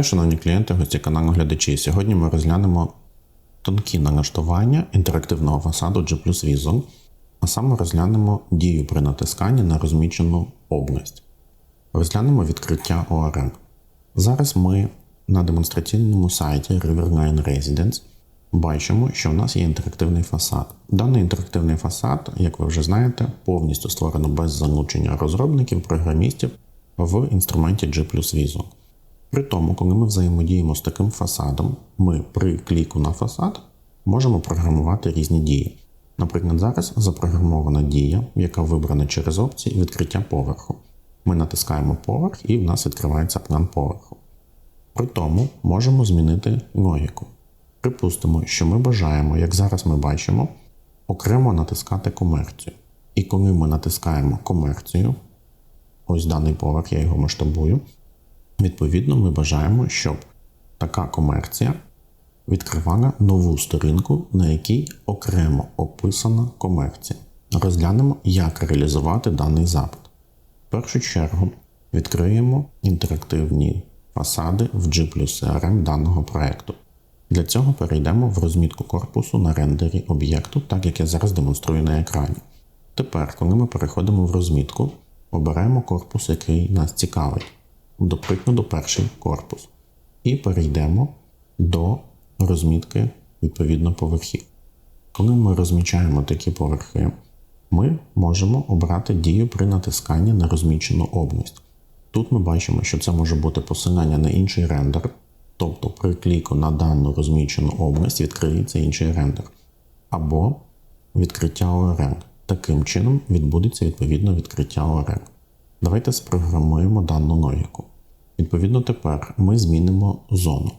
Вітаю, шановні клієнти, гості каналу глядачі. Сьогодні ми розглянемо тонкі налаштування інтерактивного фасаду G Vision, а саме розглянемо дію при натисканні на розмічену область. Розглянемо відкриття ORM. Зараз ми на демонстраційному сайті Riverline Residence бачимо, що в нас є інтерактивний фасад. Даний інтерактивний фасад, як ви вже знаєте, повністю створено без залучення розробників, програмістів в інструменті G Vision. При тому, коли ми взаємодіємо з таким фасадом, ми при кліку на фасад можемо програмувати різні дії. Наприклад, зараз запрограмована дія, яка вибрана через опції відкриття поверху. Ми натискаємо поверх і в нас відкривається план поверху. При тому можемо змінити логіку. Припустимо, що ми бажаємо, як зараз ми бачимо, окремо натискати комерцію. І коли ми натискаємо комерцію, ось даний поверх, я його масштабую, Відповідно, ми бажаємо, щоб така комерція відкривала нову сторінку, на якій окремо описана комерція. Розглянемо, як реалізувати даний запит. В першу чергу відкриємо інтерактивні фасади в G CRM даного проєкту. Для цього перейдемо в розмітку корпусу на рендері об'єкту, так як я зараз демонструю на екрані. Тепер, коли ми переходимо в розмітку, обираємо корпус, який нас цікавить до прикладу перший корпус. І перейдемо до розмітки відповідно поверхів. Коли ми розмічаємо такі поверхи, ми можемо обрати дію при натисканні на розмічену область. Тут ми бачимо, що це може бути посилання на інший рендер, тобто при кліку на дану розмічену область відкриється інший рендер, або відкриття ORM. Таким чином відбудеться відповідно відкриття ORM. Давайте спрограмуємо дану логіку. Відповідно, тепер ми змінимо зону.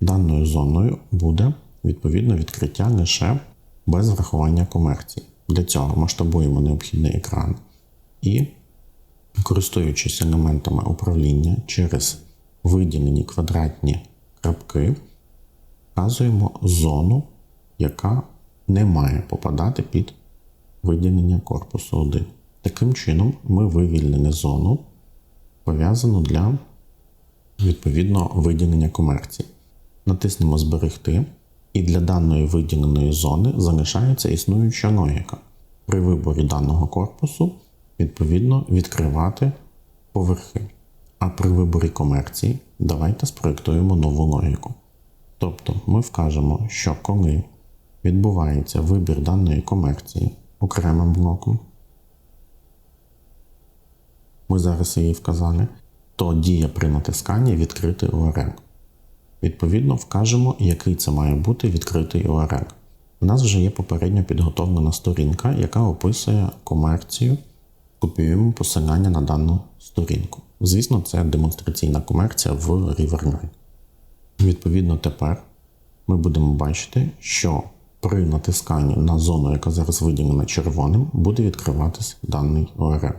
Даною зоною буде відповідно відкриття лише без врахування комерції. Для цього масштабуємо необхідний екран і, користуючись елементами управління через виділені квадратні крапки, вказуємо зону, яка не має попадати під виділення корпусу 1. Таким чином, ми вивільнили зону, пов'язану для відповідно виділення комерції. Натиснемо Зберегти, і для даної виділеної зони залишається існуюча логіка. При виборі даного корпусу, відповідно, відкривати поверхи. А при виборі комерції давайте спроєктуємо нову логіку. Тобто ми вкажемо, що коли відбувається вибір даної комерції окремим блоком, ми зараз її вказали, то дія при натисканні відкритий URL. Відповідно, вкажемо, який це має бути відкритий URL. У нас вже є попередньо підготовлена сторінка, яка описує комерцію. Копіюємо посилання на дану сторінку. Звісно, це демонстраційна комерція в Riverline. Відповідно, тепер ми будемо бачити, що при натисканні на зону, яка зараз виділена червоним, буде відкриватись даний URL.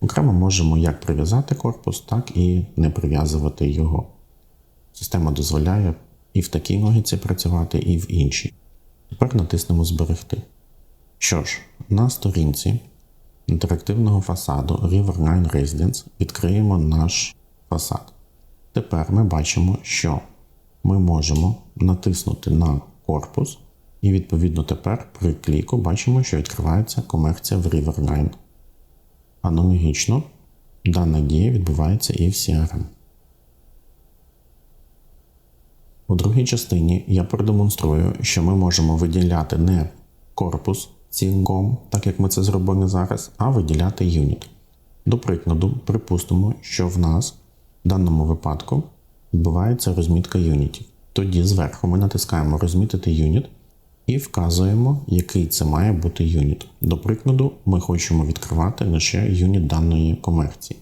Окремо можемо як прив'язати корпус, так і не прив'язувати його. Система дозволяє і в такій логіці працювати, і в іншій. Тепер натиснемо Зберегти. Що ж, на сторінці інтерактивного фасаду Riverline Residence відкриємо наш фасад. Тепер ми бачимо, що ми можемо натиснути на корпус, і, відповідно, тепер при кліку бачимо, що відкривається комерція в Riverline Аналогічно дана дія відбувається і в CRM. У другій частині я продемонструю, що ми можемо виділяти не корпус цілком, так як ми це зробили зараз, а виділяти юніт. До прикладу, припустимо, що в нас в даному випадку відбувається розмітка юнітів. Тоді зверху ми натискаємо розмітити юніт і вказуємо, який це має бути юніт. До прикладу, ми хочемо відкривати лише юніт даної комерції.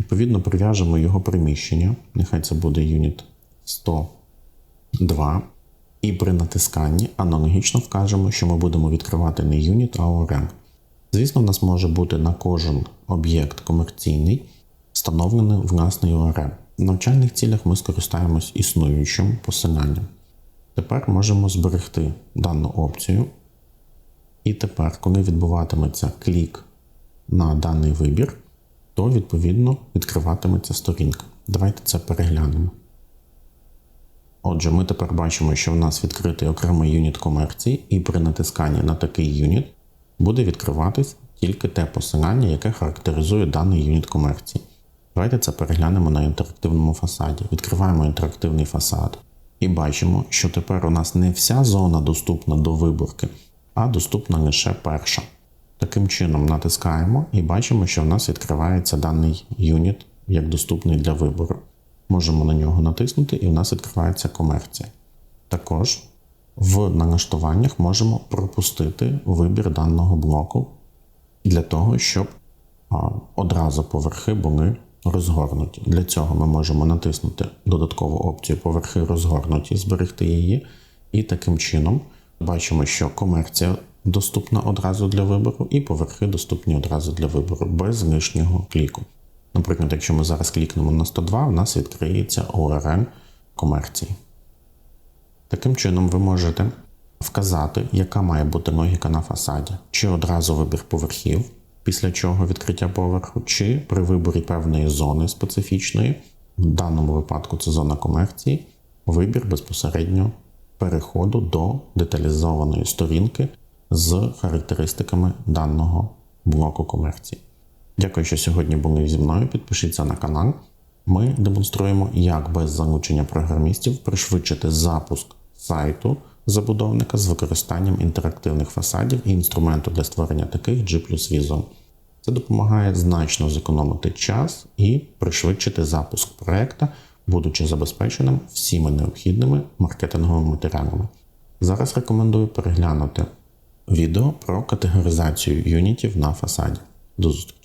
Відповідно, прив'яжемо його приміщення, нехай це буде юніт 102. І при натисканні аналогічно вкажемо, що ми будемо відкривати не юніт, а ORM. Звісно, в нас може бути на кожен об'єкт комерційний, встановлений власний ORM. В навчальних цілях ми скористаємось існуючим посиланням. Тепер можемо зберегти дану опцію. І тепер, коли відбуватиметься клік на даний вибір, то відповідно відкриватиметься сторінка. Давайте це переглянемо. Отже, ми тепер бачимо, що в нас відкритий окремий юніт комерції, і при натисканні на такий юніт буде відкриватись тільки те посилання, яке характеризує даний юніт комерції. Давайте це переглянемо на інтерактивному фасаді. Відкриваємо інтерактивний фасад і бачимо, що тепер у нас не вся зона доступна до виборки, а доступна лише перша. Таким чином натискаємо і бачимо, що в нас відкривається даний юніт як доступний для вибору. Можемо на нього натиснути, і в нас відкривається комерція. Також в налаштуваннях можемо пропустити вибір даного блоку для того, щоб одразу поверхи були розгорнуті. Для цього ми можемо натиснути додаткову опцію поверхи розгорнуті, зберегти її, і таким чином бачимо, що комерція доступна одразу для вибору, і поверхи доступні одразу для вибору без лишнього кліку. Наприклад, якщо ми зараз клікнемо на 102, у нас відкриється URL комерції. Таким чином, ви можете вказати, яка має бути логіка на фасаді, чи одразу вибір поверхів, після чого відкриття поверху, чи при виборі певної зони специфічної, в даному випадку це зона комерції, вибір безпосередньо переходу до деталізованої сторінки з характеристиками даного блоку комерції. Дякую, що сьогодні були зі мною. Підпишіться на канал. Ми демонструємо, як без залучення програмістів пришвидшити запуск сайту забудовника з використанням інтерактивних фасадів і інструменту для створення таких G Visual. Це допомагає значно зекономити час і пришвидшити запуск проекта, будучи забезпеченим всіми необхідними маркетинговими матеріалами. Зараз рекомендую переглянути відео про категоризацію юнітів на фасаді. До зустрічі!